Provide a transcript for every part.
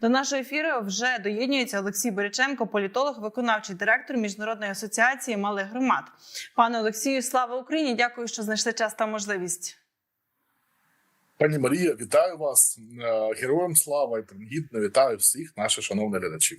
До нашого ефіру вже доєднюється Олексій Боряченко, політолог, виконавчий директор міжнародної асоціації малих громад. Пане Олексію, слава Україні! Дякую, що знайшли час та можливість. Пані Марія, вітаю вас Е, героям слава і принагідно вітаю всіх наших шановних глядачів.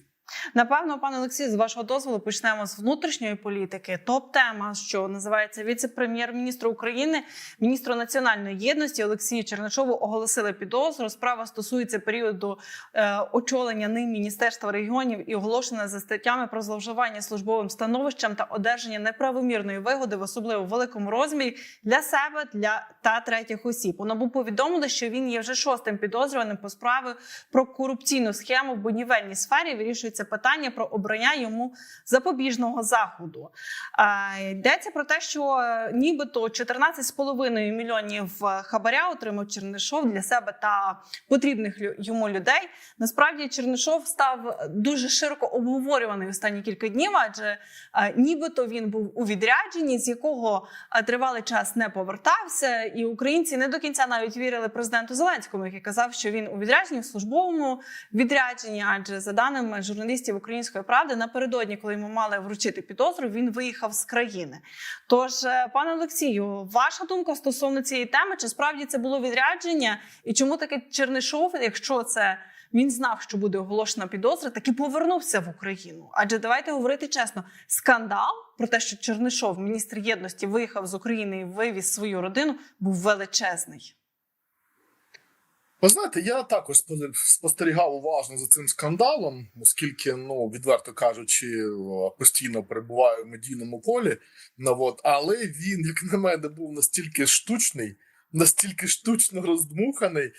Напевно, пане Олексію, з вашого дозволу почнемо з внутрішньої політики. Топ-тема, що називається віце-прем'єр-міністру України, міністру національної єдності Олексію Чернишову оголосили підозру. Справа стосується періоду е, очолення ним міністерства регіонів і оголошена за статтями про зловживання службовим становищем та одержання неправомірної вигоди в особливо великому розмірі для себе для та третіх осіб. У НАБУ повідомили, що він є вже шостим підозрюваним по справі про корупційну схему в будівельній сфері. Вирішується питання про обрання йому запобіжного заходу. Йдеться про те, що е, нібито 14,5 мільйонів е, хабаря отримав Чернишов для себе та потрібних йому людей. Насправді Чернишов став дуже широко обговорюваний останні кілька днів, адже е, нібито він був у відрядженні, з якого тривалий час не повертався, і українці не до кінця навіть вірили президенту Зеленському, який казав, що він у відрядженні в службовому відрядженні. Адже за даними журналістів Української правди, напередодні, коли йому мали вручити підозру, він виїхав з країни. Тож, е, пане Олексію, ваша думка стосовно цієї теми, чи справді це було відрядження, і чому таки Чернишов, якщо це він знав, що буде оголошена підозра, таки повернувся в Україну? Адже давайте говорити чесно, скандал про те, що Чернишов, міністр єдності, виїхав з України і вивіз свою родину, був величезний. Ви знаєте, я також спо- спостерігав уважно за цим скандалом, оскільки, ну відверто кажучи, постійно перебуваю в медійному полі. Ну, от, але він, як на мене, був настільки штучний, настільки штучно роздмуханий,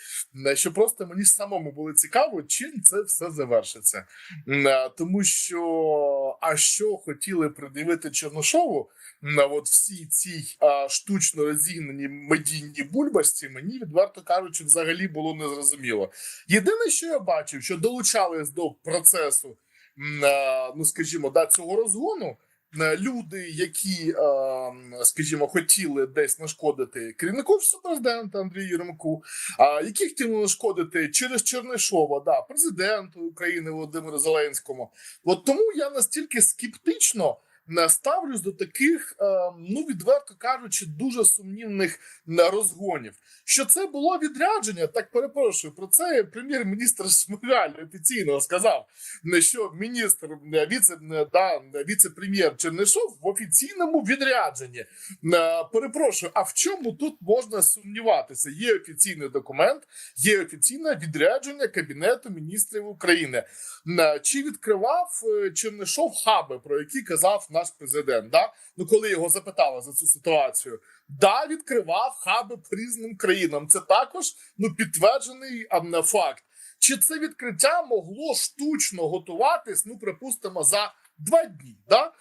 е, що просто мені самому було цікаво, чим це все завершиться. Е, Тому що, а що хотіли пред'явити Черношову, на от всі ці а, штучно розігнані медійні бульбашці, мені відверто кажучи, взагалі було незрозуміло. Єдине, що я бачив, що долучались до процесу, ну скажімо, да, цього розгону. Люди, які, скажімо, хотіли десь нашкодити керівнику президента Андрію Єрмаку, які хотіли нашкодити через Чернишова, да, президенту України Володимиру Зеленському. От тому я настільки скептично ставлюсь до таких, е, ну відверто кажучи, дуже сумнівних е, розгонів. Що це було відрядження, так перепрошую. Про це прем'єр-міністр Шмигаль офіційно сказав, не що міністр е, віце е, да, віце-прем'єр Чернишов в офіційному відрядженні. Е, Перепрошую, а в чому тут можна сумніватися? Є офіційний документ, є офіційне відрядження Кабінету міністрів України. Е, Чи відкривав е, Чернишов хаби, про які казав наш президент? Да? Ну, коли його запитали за цю ситуацію, да, відкривав хаби по різним країнам. Це також ну підтверджений а, не факт. Чи це відкриття могло штучно готуватись? Ну, припустимо, за два дні. Да?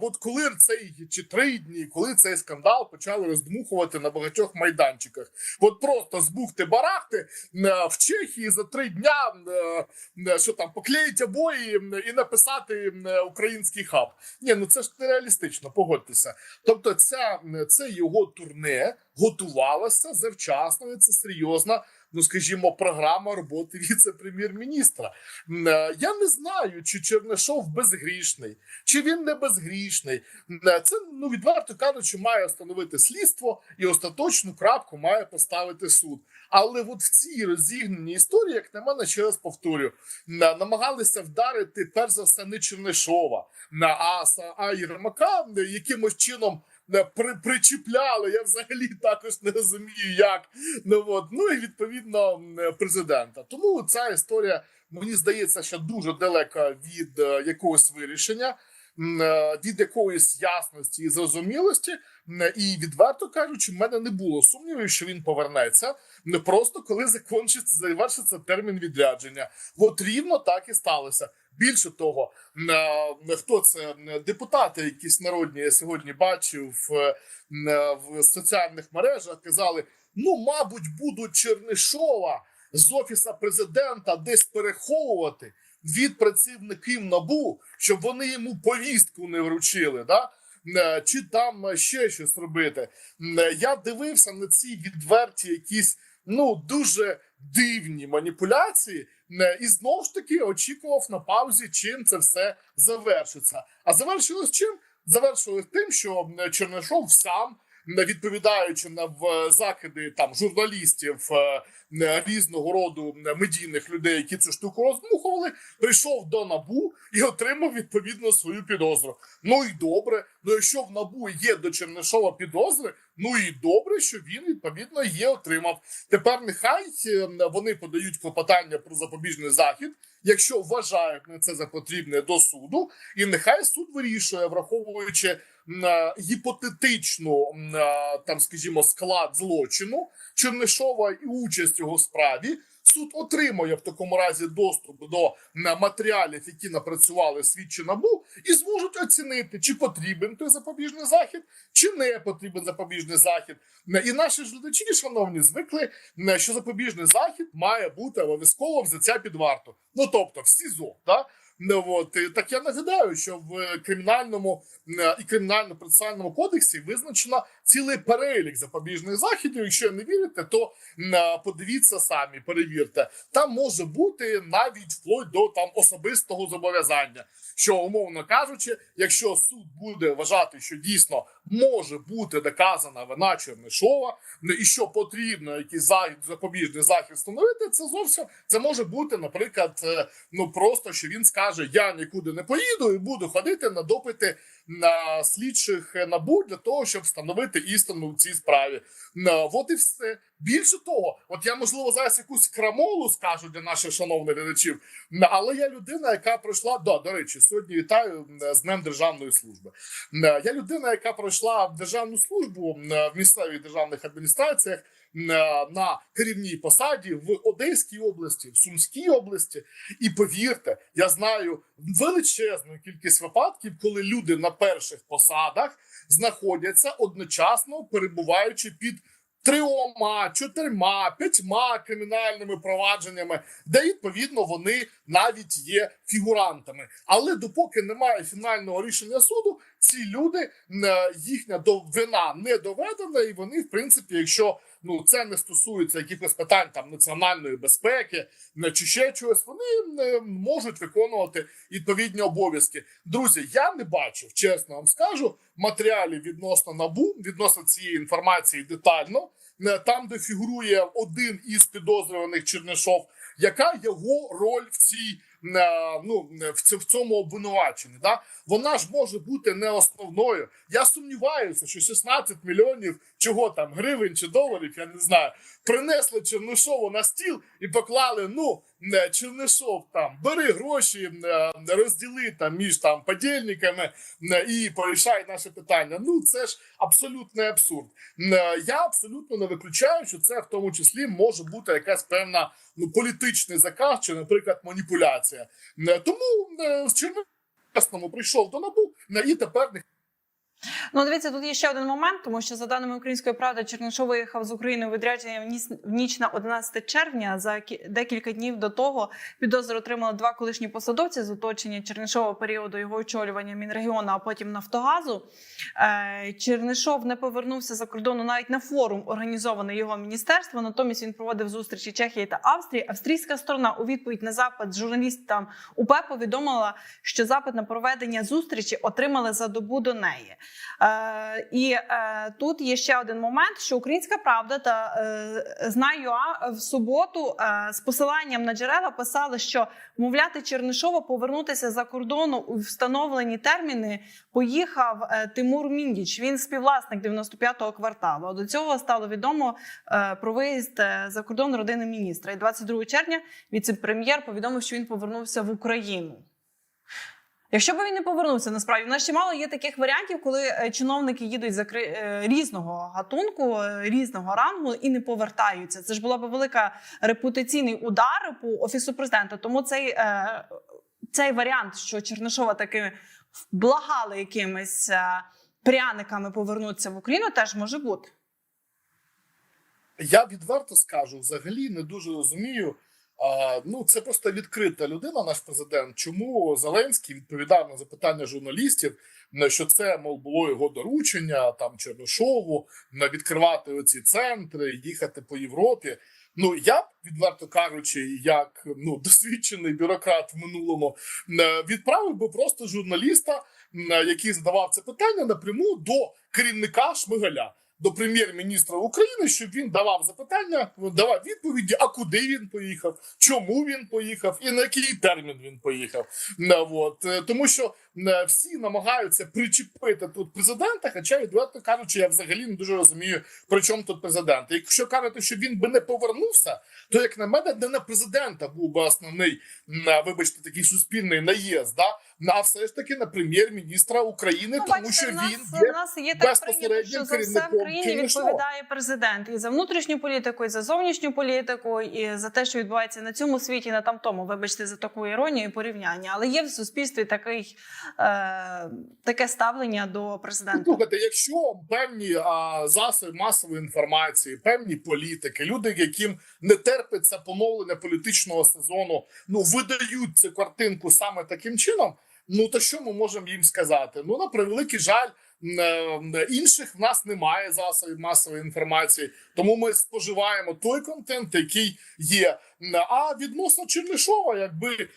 От коли цей чи три дні, коли цей скандал почали роздмухувати на багатьох майданчиках, от просто збухти барахти е, в Чехії за три дня е, е, що там поклеїть обої і написати український хаб. Ні, ну це ж нереалістично, погодьтеся. Тобто, ця це його турне готувалося завчасно. і Це серйозна. Ну, скажімо, програма роботи віце-прем'єр-міністра. Е, Я не знаю, чи Чернишов безгрішний, чи він не безгрішний. Е, Це ну відверто кажучи, має встановити слідство і остаточну крапку має поставити суд. Але от в цій розігнаній історії, як на мене, ще раз повторю, намагалися вдарити перш за все не Чернишова, на Аса, а Єрмака е, якимось чином. Е, При, причіпляли, я взагалі також не розумію, як ну от ну і відповідно е, президента. Тому ця історія мені здається, що дуже далека від е, якогось вирішення, е, від якоїсь ясності і зрозумілості. І відверто кажучи, в мене не було сумнівів, що він повернеться не просто коли закончиться завершиться термін відрядження. От рівно так і сталося. Більше того, хто це депутати, якісь народні я сьогодні бачив е, в соціальних мережах, казали: ну, мабуть, будуть Чернишова з офіса президента десь переховувати від працівників набу, щоб вони йому повістку не вручили. Да? Е, Чи там ще щось робити? Е, Я дивився на ці відверті якісь ну дуже дивні маніпуляції, і знову ж таки очікував на паузі, чим це все завершиться. А завершилось чим? Завершилось тим, що Чернишов сам, відповідаючи на закиди там журналістів е, е, різного роду е, медійних людей, які цю штуку роздмухували, прийшов до набу і отримав відповідно свою підозру. Ну і добре. Ну якщо в набу є до Чернишова підозри, ну і добре, що він відповідно її отримав. Тепер нехай е, вони подають клопотання про запобіжний захід, якщо вважають на це за потрібне до суду, і нехай суд вирішує, враховуючи е, гіпотетичну е, там, скажімо, склад злочину Чернишова і участь його справі. Суд отримує в такому разі доступ до матеріалів, які напрацювали слідчі набу, і зможуть оцінити, чи потрібен той запобіжний захід, чи не потрібен запобіжний захід. І наші глядачі, шановні, звикли, що запобіжний захід має бути обов'язково взяття під варту. Ну тобто в СІЗО, да? Ну, от, так я нагадаю, що в кримінальному е, і кримінально-процесуальному кодексі визначено цілий перелік запобіжних заходів. Якщо не вірите, то е, подивіться самі, перевірте. Там може бути навіть вплоть до там особистого зобов'язання. Що умовно кажучи, якщо суд буде вважати, що дійсно може бути доказана вина Чернишова, і що потрібно якийсь запобіжний захід встановити, це зовсім це може бути, наприклад, е, ну просто що він скаже: Я нікуди не поїду і буду ходити на допити на слідчих набу для того, щоб встановити істину в цій справі. Ну, От і все. Більше того, от я можливо зараз якусь крамолу скажу для наших шановних глядачів, але я людина, яка пройшла да, до речі, сьогодні вітаю з Днем Державної служби. Я людина, яка пройшла державну службу в місцевих державних адміністраціях на керівній посаді в Одеській області, в Сумській області. І повірте, я знаю величезну кількість випадків, коли люди на перших посадах знаходяться одночасно перебуваючи під трьома, чотирма, п'ятьма кримінальними провадженнями, де відповідно вони навіть є фігурантами. Але допоки немає фінального рішення суду, ці люди е, їхня вина не доведена, і вони, в принципі, якщо ну це не стосується якихось питань там національної безпеки не, чи ще чогось, вони е, можуть виконувати відповідні обов'язки. Друзі, я не бачив, чесно вам скажу, матеріалів відносно набу, відносно цієї інформації детально, е, там, де фігурує один із підозрюваних Чернишов, яка його роль в цій. е, Ну, ц- в цьому обвинуваченні, да вона ж може бути не основною. Я сумніваюся, що 16 мільйонів чого там гривень чи доларів, я не знаю, принесли Чернишову на стіл і поклали. Ну Чернишов там бери гроші, е, розділи там між там подільниками е, і порішай наше питання. Ну це ж абсолютний абсурд. Е, Я абсолютно не виключаю, що це в тому числі може бути якась певна ну політичний заказ чи, наприклад, маніпуляція. Тому з Чернишовому прийшов до набу і тепер не Ну, дивіться, тут є ще один момент, тому що за даними української правди, Чернишов виїхав з України у відрядження в ніч на 11 червня. За кі- декілька днів до того підозру отримали два колишні посадовці з оточення Чернишова періоду його очолювання Мінрегіону, а потім Нафтогазу. Е, Чернишов не повернувся за кордону навіть на форум, організований його міністерством. Натомість він проводив зустрічі Чехії та Австрії. Австрійська сторона у відповідь на запит журналістам УП повідомила, що запит на проведення зустрічі отримали за добу до неї. Е, і е, тут є ще один момент, що Українська Правда та е, Знаю.ua в суботу з посиланням на джерела писали, що мовляти Чернишова повернутися за кордону у встановлені терміни поїхав Тимур Міндіч. Він співвласник 95-го кварталу. До цього стало відомо про виїзд за кордон родини міністра. І 22 червня віце-прем'єр повідомив, що він повернувся в Україну. Якщо б він не повернувся, насправді в нас чимало є таких варіантів, коли е, чиновники їдуть за е, різного гатунку, е, різного рангу і не повертаються. Це ж була б велика репутаційний удар по офісу президента. Тому цей, цей варіант, що Чернишова таки благали якимись пряниками повернутися в Україну, теж може бути. Я відверто скажу, взагалі не дуже розумію. Ну, це просто відкрита людина, наш президент. Чому Зеленський відповідав на запитання журналістів, на що це мов було його доручення там Чернишову відкривати оці центри, їхати по Європі. Ну я б, відверто кажучи, як ну досвідчений бюрократ в минулому е, відправив би просто журналіста, е, який задавав це питання напряму до керівника Шмигаля. До прем'єр-міністра України, щоб він давав запитання, давав відповіді, а куди він поїхав, чому він поїхав і на який термін він поїхав. Е, От. Е, Тому що е, всі намагаються причепити тут президента, хоча, відверто кажучи, я взагалі не дуже розумію, при чому тут президент. Якщо кажете, що він би не повернувся, то як на мене, не на президента був би основний, вибачте, такий суспільний наїзд, да? А все ж таки на прем'єр-міністра України, Ну, тому бачите, що нас, він є нас є так прийнято, що за все в країні відповідає президент і за внутрішню політику, і за зовнішню політику, і за те, що відбувається на цьому світі, і на тамтому. Вибачте за таку іронію і порівняння. Але є в суспільстві такий е, таке ставлення до президента. Слухайте, якщо певні а, засоби масової інформації, певні політики, люди, яким не терпиться поновлення політичного сезону, ну видають цю картинку саме таким чином. Ну то що ми можемо їм сказати? Ну на превеликий жаль. е, Інших в нас немає засобів масової інформації, тому ми споживаємо той контент, який є. А відносно Чернишова, якби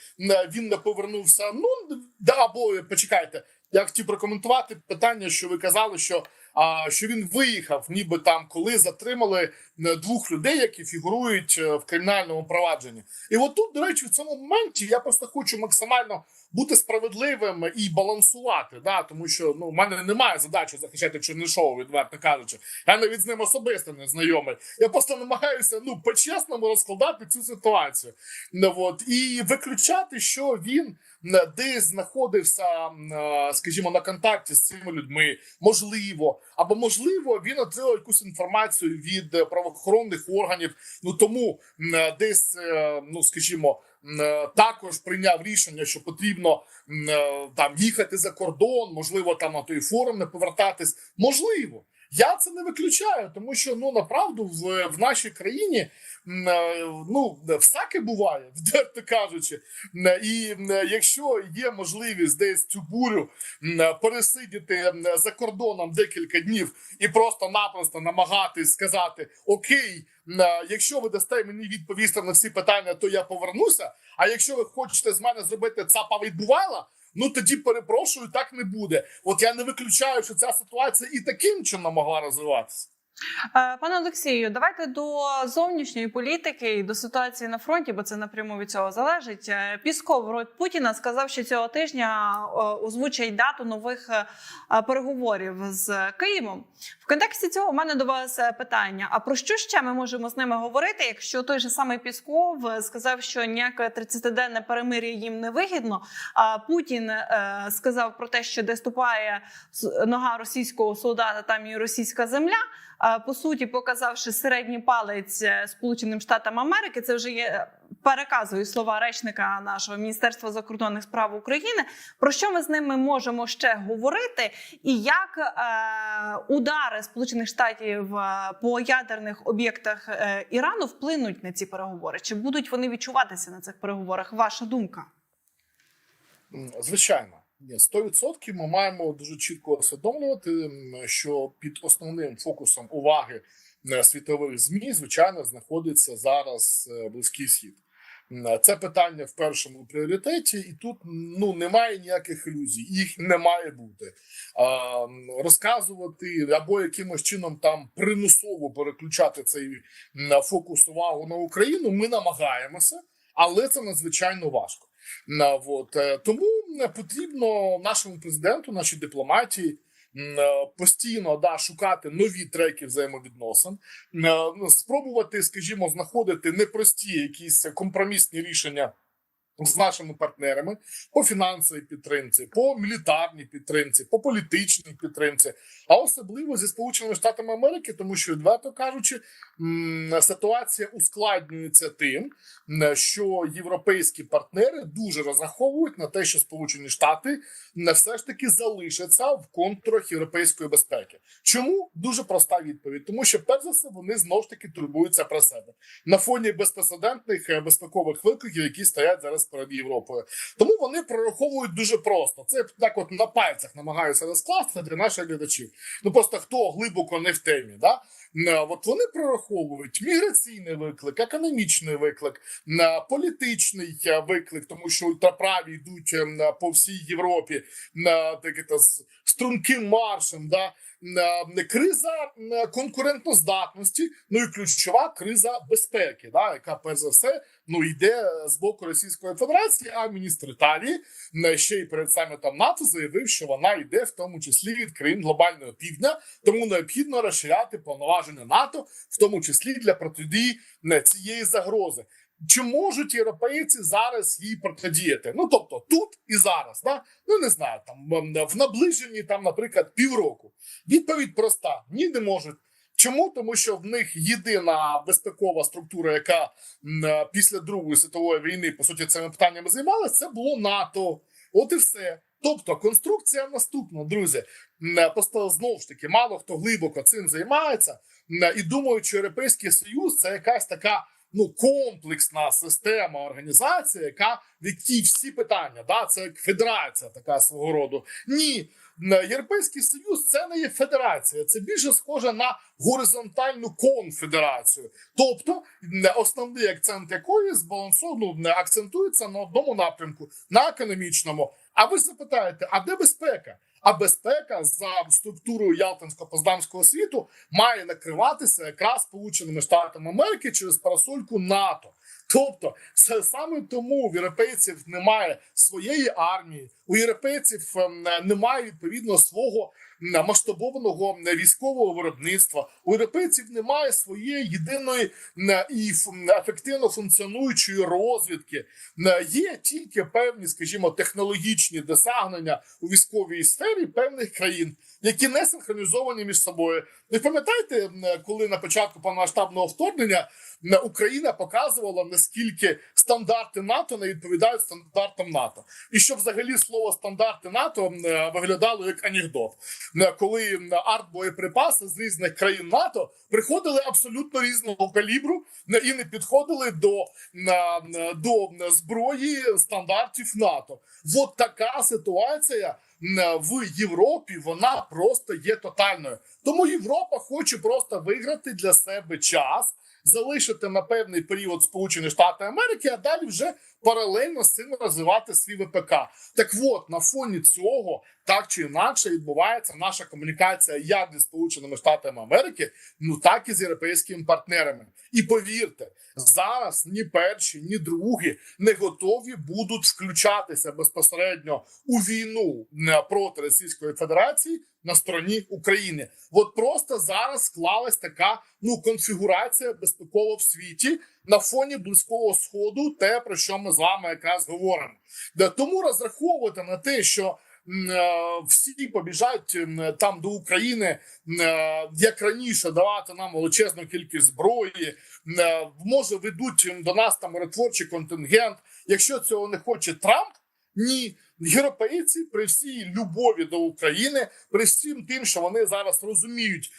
він не повернувся, ну або почекайте, я хотів прокоментувати питання, що ви казали, що а, що він виїхав, ніби там, коли затримали двох людей, які фігурують е, в кримінальному провадженні. І от тут, до речі, в цьому моменті я просто хочу максимально бути справедливим і балансувати. Да, тому що ну в мене немає задачі захищати Чернишова, відверто кажучи. Я навіть з ним особисто не знайомий. Я просто намагаюся ну по-чесному розкладати цю ситуацію. Ну, от, і виключати, що він десь знаходився, е, скажімо, на контакті з цими людьми, можливо, або можливо, він отримав якусь інформацію від е, правоохоронних органів. Ну тому е, десь, е, ну скажімо, е, також прийняв рішення, що потрібно там їхати за кордон, можливо, там на той форум не повертатись. Можливо. Я це не виключаю, тому що ну направду в, в нашій країні е, ну всяке буває, відверто кажучи. І якщо є можливість десь цю бурю пересидіти за кордоном декілька днів і просто-напросто намагатись сказати: Окей, якщо ви дасте мені відповісти на всі питання, то я повернуся. А якщо ви хочете з мене зробити цапа відбувала. Ну тоді перепрошую, так не буде. От я не виключаю, що ця ситуація і таким чином могла розвиватися. Е, Пане Олексію, давайте до зовнішньої політики і до ситуації на фронті, бо це напряму від цього залежить. Е, Пісков рот Путіна сказав, що цього тижня е, озвучить дату нових переговорів з Києвом. В контексті цього у мене до вас питання: а про що ще ми можемо з ними говорити, якщо той же самий Пісков сказав, що ніяке 30-денне перемир'я їм не вигідно? А Путін сказав про те, що де ступає нога російського солдата, там і російська земля. По суті, показавши середній палець е, Сполученим Штатам Америки, це вже є переказую слова речника нашого міністерства закордонних справ України. Про що ми з ними можемо ще говорити, і як е, удари Сполучених Штатів е, по ядерних об'єктах е, Ірану вплинуть на ці переговори? Чи будуть вони відчуватися на цих переговорах? Ваша думка? Звичайно, 100% ми маємо дуже чітко усвідомлювати, що під основним фокусом уваги світових змі, звичайно, знаходиться зараз е, близький схід. Це питання в першому пріоритеті, і тут ну немає ніяких ілюзій, їх не має бути. Розказувати або якимось чином там примусово переключати цей фокус увагу на Україну. Ми намагаємося, але це надзвичайно важко. От, е, тому потрібно нашому президенту, нашій дипломатії е, постійно да, шукати нові треки взаємовідносин, е, спробувати, скажімо, знаходити непрості якісь компромісні рішення. З нашими партнерами по фінансовій підтримці, по мілітарній підтримці, по політичній підтримці, а особливо зі Сполученими Штатами Америки, тому що відверто кажучи, ситуація ускладнюється тим, що європейські партнери дуже розраховують на те, що Сполучені Штати не все ж таки залишаться в контурах європейської безпеки. Чому дуже проста відповідь? Тому що перш за все вони знову ж таки турбуються про себе на фоні безпрецедентних е, безпекових викликів, які стоять зараз перед Європою. Тому вони прораховують дуже просто. Це так, от на пальцях намагаються розкласти для наших глядачів. Ну просто хто глибоко не в темі, да Е, от вони прораховують міграційний виклик, економічний виклик, е, політичний е, виклик, тому що ультраправі йдуть по всій Європі на таке струнким маршем. Да? Е, Криза е, конкурентноздатності, ну і ключова криза безпеки, да, яка перш за все ну йде з боку Російської Федерації. А міністр Італії е, ще й перед самітом НАТО заявив, що вона йде в тому числі від країн глобального півдня, тому необхідно розширяти повноваження НАТО, в тому числі для протидії е, цієї загрози. Чи можуть європейці зараз їй протидіяти? Ну тобто тут і зараз, да? ну не знаю, там в наближенні, там, наприклад, півроку. Відповідь проста: ні, не можуть. Чому? Тому що в них єдина безпекова структура, яка е, після Другої світової війни по суті цими питаннями займалася, це було НАТО. От і все. Тобто конструкція наступна, друзі. Е, Просто знову ж таки, мало хто глибоко цим займається е, і думають, що Європейський Союз це якась така ну комплексна система організація, яка в якій всі питання, да, це як федерація, така свого роду. Ні, Європейський Союз це не є федерація, це більше схоже на горизонтальну конфедерацію. Тобто основний акцент якої збалансовано м, акцентується на одному напрямку, на економічному. А ви запитаєте, а де безпека? А безпека за структурою Ялтинсько-Поздамського світу має накриватися якраз Сполученими Штатами Америки через парасольку НАТО. Тобто, це саме тому в європейців немає своєї армії, у європейців ем, немає відповідно свого масштабованого військового виробництва. У європейців немає своєї єдиної і ефективно функціонуючої розвідки. Є тільки певні, скажімо, технологічні досягнення у військовій сфері певних країн, які не синхронізовані між собою. Ви пам'ятаєте, коли на початку повномасштабного вторгнення Україна показувала наскільки стандарти НАТО не відповідають стандартам НАТО, і що взагалі слово стандарти НАТО виглядало як анекдот, коли артбоєприпаси з різних країн НАТО приходили абсолютно різного калібру і не підходили до, до зброї стандартів НАТО. От така ситуація в Європі вона просто є тотальною. Тому Європа хоче просто виграти для себе час, залишити на певний період Сполучені Штати Америки, а далі вже паралельно з цим розвивати свій ВПК. Так от на фоні цього так чи інакше відбувається наша комунікація як зі Сполученими Штатами Америки, ну так і з європейськими партнерами. І повірте, зараз ні перші, ні другі не готові будуть включатися безпосередньо у війну проти Російської Федерації на стороні України. От просто зараз склалась така ну конфігурація безпекова в світі на фоні близького сходу, те про що ми з вами якраз говоримо. Тому розраховувати на те, що всі побіжать там до України, е, як раніше, давати нам величезну кількість зброї. е, Може, ведуть до нас там миротворчий контингент. Якщо цього не хоче Трамп, ні. Європейці при всій любові до України, при всім тим, що вони зараз розуміють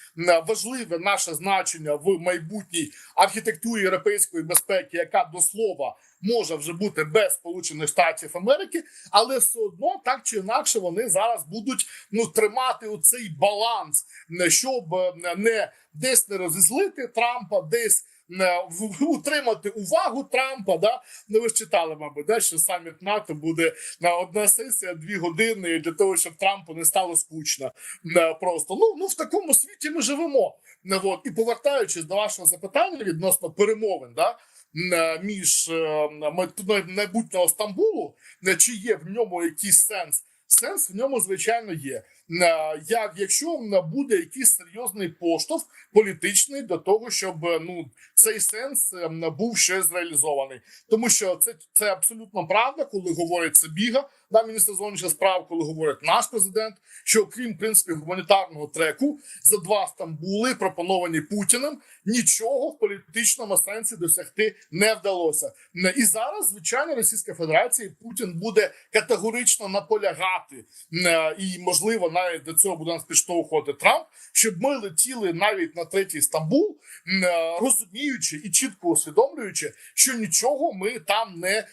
важливе наше значення в майбутній архітектурі європейської безпеки, яка до слова може вже бути без Сполучених Штатів Америки, але все одно так чи інакше вони зараз будуть ну тримати оцей баланс, м, щоб е, не десь не розізлити Трампа, десь утримати увагу Трампа. Да? Ну ви ж читали, мабуть, да, що саміт НАТО буде на одна сесія дві години для того, щоб Трампу не стало скучно. Не, Просто ну, ну в такому світі ми живемо. Не, от. І повертаючись до вашого запитання відносно перемовин, да, не, між е, майбутнього Стамбулу, чи є в ньому якийсь сенс. Сенс в ньому звичайно є. Е, Як якщо буде якийсь серйозний поштовх політичний до того, щоб е, ну цей сенс е, був ще зреалізований, тому що це, це абсолютно правда, коли говорить Сабіга, да, міністр зовнішніх справ, коли говорить наш президент, що окрім в принципі гуманітарного треку за два Стамбули, пропоновані Путіним, нічого в політичному сенсі досягти не вдалося. Не- І зараз, звичайно, Російська Федерація Путін буде категорично наполягати е, і можливо навіть до цього буде нас підштовхувати Трамп, щоб ми летіли навіть на третій Стамбул, е, розуміючи і чітко усвідомлюючи, що нічого ми там не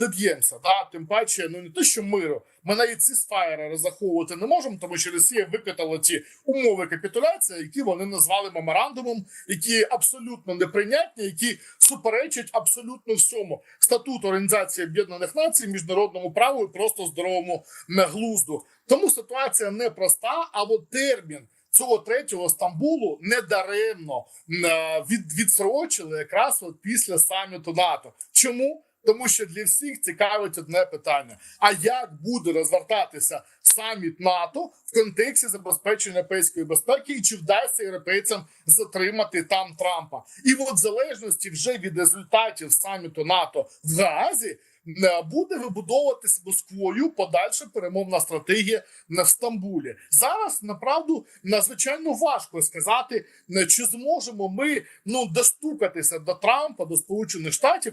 доб'ємося. Тим паче, ну не те, що миру. Ми навіть ці сфаєри розраховувати не можемо, тому що Росія викатала ті умови капітуляції, які вони назвали меморандумом, які абсолютно неприйнятні, які суперечать абсолютно всьому статуту Організації Об'єднаних Націй, міжнародному праву і просто здоровому глузду. Тому ситуація непроста, а от термін. Цього третього Стамбулу недаремно е, від, відсрочили якраз от після саміту НАТО. Чому? Тому що для всіх цікавить одне питання: а як буде розвертатися саміт НАТО в контексті забезпечення європейської безпеки, і чи вдасться європейцям затримати там Трампа? І от в залежності вже від результатів саміту НАТО в Гаазі е, буде вибудовуватися Москвою подальша перемовна стратегія на Стамбулі. Зараз направду надзвичайно важко сказати, е, чи зможемо ми ну достукатися до Трампа, до Сполучених Штатів,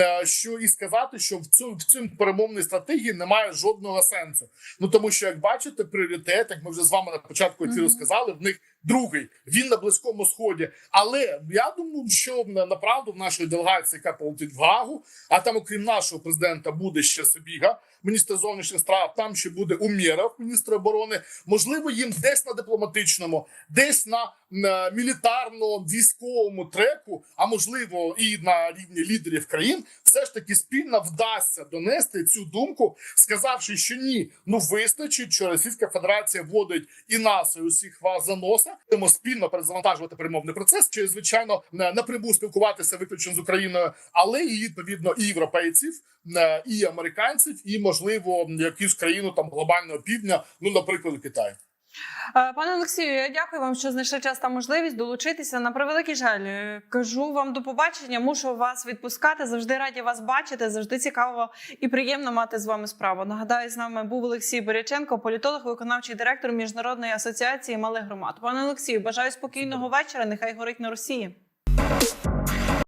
е, що і сказати, що в цьому в цьому перемовній стратегії немає жодного сенсу. Ну тому що, як бачите, пріоритет, як ми вже з вами на початку ефіру сказали, в них другий. Він на близькому сході. Але я думаю, що на- направду в нашої делегації, яка полетить в Гагу, а там, окрім нашого президента, буде ще Собіга, міністр зовнішніх справ. Там ще буде Умєров, міністр оборони. Можливо, їм десь на дипломатичному, десь на, на мілітарно-військовому треку, а можливо, і на рівні лідерів країн, все ж таки спільно вдасться донести цю думку, сказавши, що ні, ну вистачить, що Російська Федерація вводить і нас, і усіх вас за носа. Тому спільно перезавантажувати перемовний процес, чи звичайно напряму спілкуватися виключно з Україною, але і відповідно і європейців, е, і американців, і можливо якусь країну там глобального півдня, ну наприклад, Китай. Е, Пане Олексію, я дякую вам, що знайшли час та можливість долучитися. На превеликий жаль, е, кажу вам до побачення. Мушу вас відпускати. Завжди раді вас бачити. Завжди цікаво і приємно мати з вами справу. Нагадаю, з нами був Олексій Боряченко, політолог, виконавчий директор міжнародної асоціації малих громад. Пане Олексію, бажаю спокійного вечора. Нехай горить на Росії.